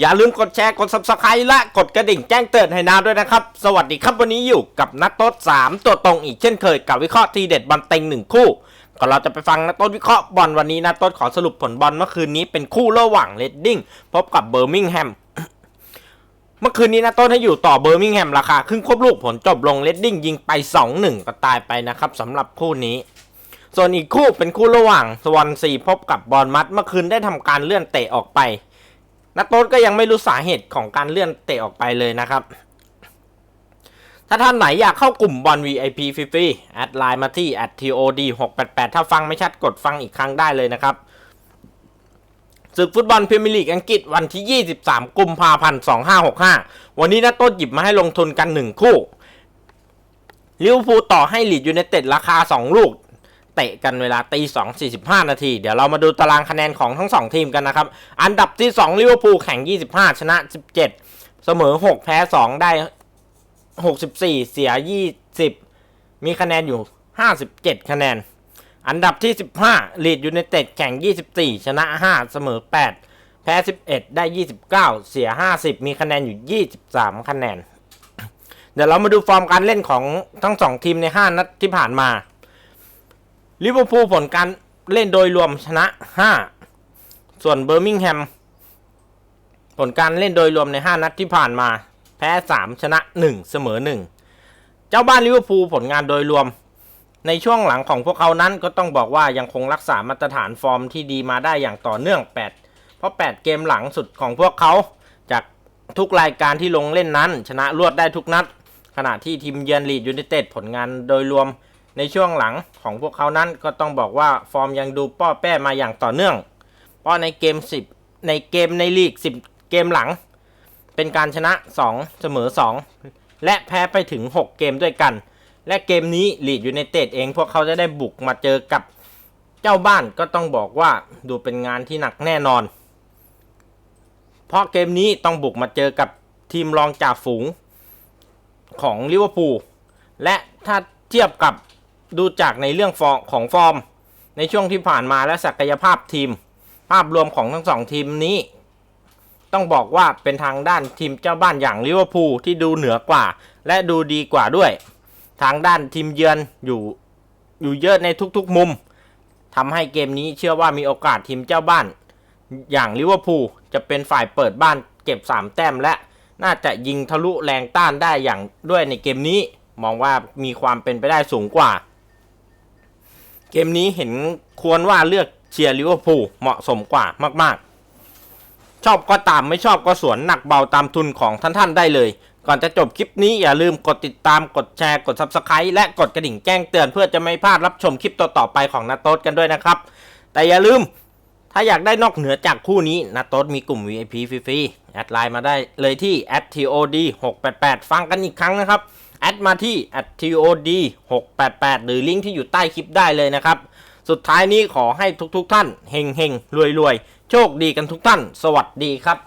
อย่าลืมกดแชร์กด subscribe และกดกระดิ่งแจ้งเตือนให้นาด้วยนะครับ สวัสดีครับวันนี้อยู่กับนักโต๊ด3ตัวตรงอีกเช่นเคยกับวิเคราะห์ทีเด็ดบอลเต็งหนึ่งคู่ก่อนเราจะไปฟังนักโต๊ดวิเคราะห์บอลวันนี้นักโต๊ดขอสรุปผลบอลเมื่อคืนนี้เป็นคู่ระหว่างเลดดิ้งพบกับเบอร์มิงแฮมเมื่อคืนนี้นะต้นให้อยู่ต่อเบอร์มิงแฮมราคาครึ่งควบลูกผลจบลงเลดดิ้งยิงไป 2-1 ก็ตายไปนะครับสำหรับคู่นี้ ส่วนอีกคู่เป็นคู่ระหว่างสวอนซีพบกับบอลมัดเมื่อคืนได้ทำการเลื่อนเตะออกไป นักโต้นก็ยังไม่รู้สาเหตุของการเลื่อนเตะออกไปเลยนะครับ ถ้าท่านไหนอยากเข้ากลุ่มบอล VIP ฟรีๆแอดไลน์มาที่ @tod 688ถ้าฟังไม่ชัดกดฟังอีกครั้งได้เลยนะครับศึกฟุตบอลพรีเมียร์ลีกอังกฤษวันที่ 23 กุมภาพันธ์ 2565 วันนี้นักต้นหยิบมาให้ลงทุนกัน 1 คู่ลิเวอร์พูลต่อให้ลีดยูไนเต็ดราคา 2 ลูก เตะกันเวลาตี2 45นาที เดี๋ยวเรามาดูตารางคะแนนของทั้ง2ทีมกันนะครับ อันดับที่2ลิเวอร์พูลแข่ง25ชนะ17เสมอ6แพ้2ได้64เสีย20มีคะแนนอยู่57คะแนน อันดับที่15ลีดยูไนเต็ดแข่ง24ชนะ5เสมอ8แพ้ 11 ได้ 29 เสีย 50 มีคะแนนอยู่ 23 คะแนน เดี๋ยวเรามาดูฟอร์มการเล่นของทั้ง 2 ทีมใน 5 นัดที่ผ่านมา ลิเวอร์พูลผลการเล่นโดยรวมชนะ 5 ส่วนเบอร์มิงแฮม ผลการเล่นโดยรวมใน 5 นัดที่ผ่านมา แพ้ 3 ชนะ 1 เสมอ 1 เจ้าบ้านลิเวอร์พูลผลงานโดยรวม ในช่วงหลังของพวกเขานั้นก็ต้องบอกว่ายังคงรักษามาตรฐานฟอร์มที่ดีมาได้อย่างต่อเนื่อง 8 เพราะ 8 เกมหลังสุดของพวกเขา จากทุกรายการที่ลงเล่นนั้น ชนะรวดได้ทุกนัด ขณะที่ทีมเยือนลีดยูไนเต็ดผลงานโดยรวม ในช่วงหลังของพวกเขานั้นก็ต้องบอกว่าฟอร์มยังดูป้อแป้มาอย่างต่อเนื่องเพราะในเกม 10 ในเกมในลีก 10 เกมหลัง เป็นการชนะ 2 เสมอ 2 และแพ้ไปถึง 6 เกมด้วยกัน และเกมนี้ลีดยูไนเต็ดเองพวกเขาจะได้บุกมาเจอกับเจ้าบ้านก็ต้องบอกว่าดูเป็นงานที่หนักแน่นอน เพราะเกมนี้ต้องบุกมาเจอกับทีมรองจ่าฝูงของลิเวอร์พูลและถ้าเทียบกับ ดูจากในเรื่องฟอร์ของฟอร์ม ในช่วงที่ผ่านมาและศักยภาพทีม ภาพรวมของทั้งสองทีมนี้ ต้องบอกว่าเป็นทางด้านทีมเจ้าบ้านอย่างลิเวอร์พูลที่ดูเหนือกว่า และดูดีกว่าด้วย ทางด้านทีมเยือนอยู่อยู่เยอะในทุกๆมุมทำให้เกมนี้เชื่อว่ามีโอกาสทีมเจ้าบ้าน อย่างลิเวอร์พูลจะเป็นฝ่ายเปิดบ้านเก็บ 3 แต้มและน่าจะยิงทะลุแรงต้านได้อย่างด้วยในเกมนี้ มองว่ามีความเป็นไปได้สูงกว่า กมนี้เห็นควรว่าเลือกเชียร์ลิเวอร์พูลเหมาะสมกว่ามาก ๆ ชอบก็ตามไม่ชอบก็สวนหนักเบาตามทุนของท่านๆได้เลย ก่อนจะจบคลิปนี้อย่าลืมกดติดตามกดแชร์กด Subscribe และกดกระดิ่งแจ้งเตือนเพื่อจะไม่พลาดรับชมคลิปต่อๆไปของนาโต๊ดกันด้วยนะครับ แต่อย่าลืมถ้าอยากได้นอกเหนือจากคู่นี้นาโต๊ดมีกลุ่ม VIP ฟรีๆแอดไลน์มาได้เลยที่ @tod 688ฟังกันอีกครั้งนะครับ อดมาที่ @tod 688หรือลิงก์ที่อยู่ใต้คลิปได้เลยนะครับ สุดท้ายนี้ขอให้ทุกๆท่านเฮงเฮงรวยรวยโชคดีกันทุกท่าน สวัสดีครับ